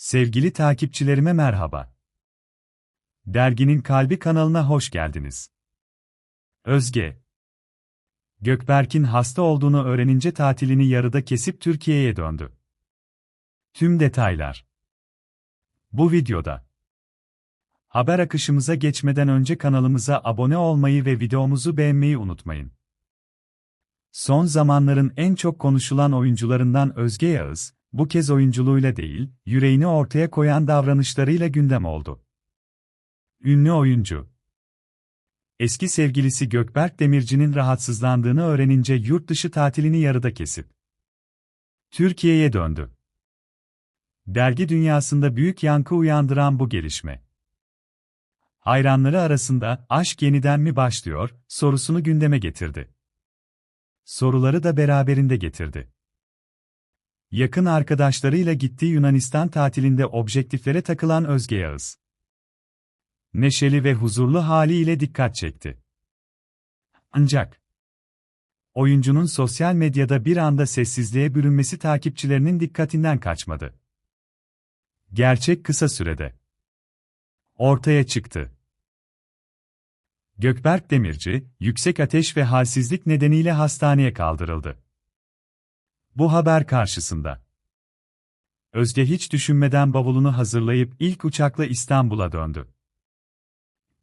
Sevgili takipçilerime merhaba. Derginin Kalbi kanalına hoş geldiniz. Özge Gökberk'in hasta olduğunu öğrenince tatilini yarıda kesip Türkiye'ye döndü. Tüm detaylar bu videoda. Haber akışımıza geçmeden önce kanalımıza abone olmayı ve videomuzu beğenmeyi unutmayın. Son zamanların en çok konuşulan oyuncularından Özge Yağız, bu kez oyunculuğuyla değil, yüreğini ortaya koyan davranışlarıyla gündem oldu. Ünlü oyuncu Eski sevgilisi Gökberk Demirci'nin rahatsızlandığını öğrenince yurt dışı tatilini yarıda kesip Türkiye'ye döndü. Dergi dünyasında büyük yankı uyandıran bu gelişme. Hayranları arasında aşk yeniden mi başlıyor sorusunu gündeme getirdi. Soruları da beraberinde getirdi. Yakın arkadaşlarıyla gittiği Yunanistan tatilinde objektiflere takılan Özge Yağız. Neşeli ve huzurlu haliyle dikkat çekti. Ancak oyuncunun sosyal medyada bir anda sessizliğe bürünmesi takipçilerinin dikkatinden kaçmadı. Gerçek kısa sürede ortaya çıktı. Gökberk Demirci, yüksek ateş ve halsizlik nedeniyle hastaneye kaldırıldı. Bu haber karşısında Özge hiç düşünmeden bavulunu hazırlayıp ilk uçakla İstanbul'a döndü.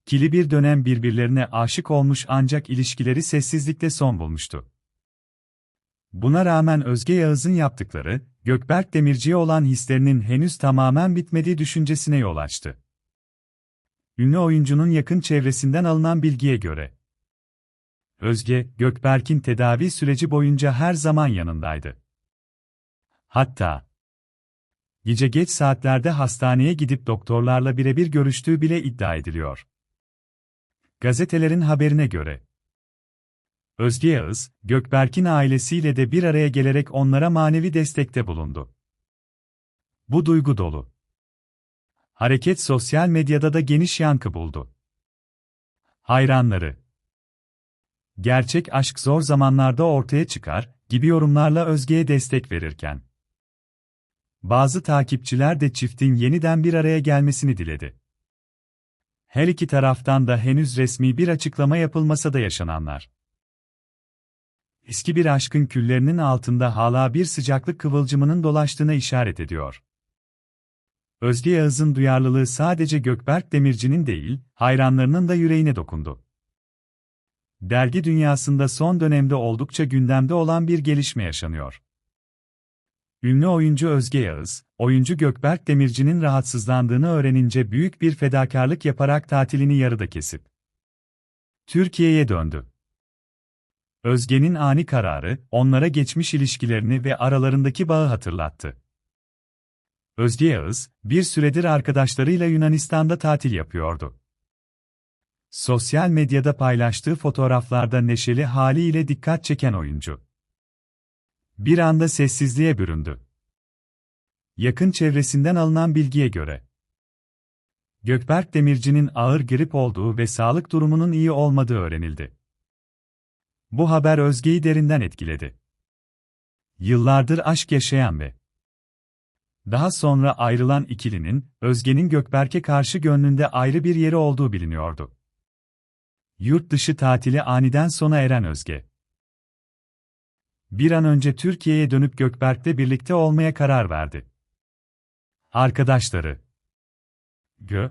Kili bir dönem birbirlerine aşık olmuş ancak ilişkileri sessizlikle son bulmuştu. Buna rağmen Özge Yağız'ın yaptıkları, Gökberk Demirci'ye olan hislerinin henüz tamamen bitmediği düşüncesine yol açtı. Ünlü oyuncunun yakın çevresinden alınan bilgiye göre, Özge, Gökberk'in tedavi süreci boyunca her zaman yanındaydı. Hatta, gece geç saatlerde hastaneye gidip doktorlarla birebir görüştüğü bile iddia ediliyor. Gazetelerin haberine göre, Özge Yağız, Gökberk'in ailesiyle de bir araya gelerek onlara manevi destekte bulundu. Bu duygu dolu. Hareket sosyal medyada da geniş yankı buldu. Hayranları Gerçek aşk zor zamanlarda ortaya çıkar gibi yorumlarla Özge'ye destek verirken bazı takipçiler de çiftin yeniden bir araya gelmesini diledi. Her iki taraftan da henüz resmi bir açıklama yapılmasa da yaşananlar eski bir aşkın küllerinin altında hala bir sıcaklık kıvılcımının dolaştığına işaret ediyor. Özge Yağız'ın duyarlılığı sadece Gökberk Demirci'nin değil, hayranlarının da yüreğine dokundu. Dergi dünyasında son dönemde oldukça gündemde olan bir gelişme yaşanıyor. Ünlü oyuncu Özge Yağız, oyuncu Gökberk Demirci'nin rahatsızlandığını öğrenince büyük bir fedakarlık yaparak tatilini yarıda kesip Türkiye'ye döndü. Özge'nin ani kararı, onlara geçmiş ilişkilerini ve aralarındaki bağı hatırlattı. Özge Yağız, bir süredir arkadaşlarıyla Yunanistan'da tatil yapıyordu. Sosyal medyada paylaştığı fotoğraflarda neşeli haliyle dikkat çeken oyuncu. Bir anda sessizliğe büründü. Yakın çevresinden alınan bilgiye göre, Gökberk Demirci'nin ağır grip olduğu ve sağlık durumunun iyi olmadığı öğrenildi. Bu haber Özge'yi derinden etkiledi. Yıllardır aşk yaşayan ve daha sonra ayrılan ikilinin, Özge'nin Gökberk'e karşı gönlünde ayrı bir yeri olduğu biliniyordu. Yurt dışı tatili aniden sona eren Özge. Bir an önce Türkiye'ye dönüp Gökberk'le birlikte olmaya karar verdi. Arkadaşları Gö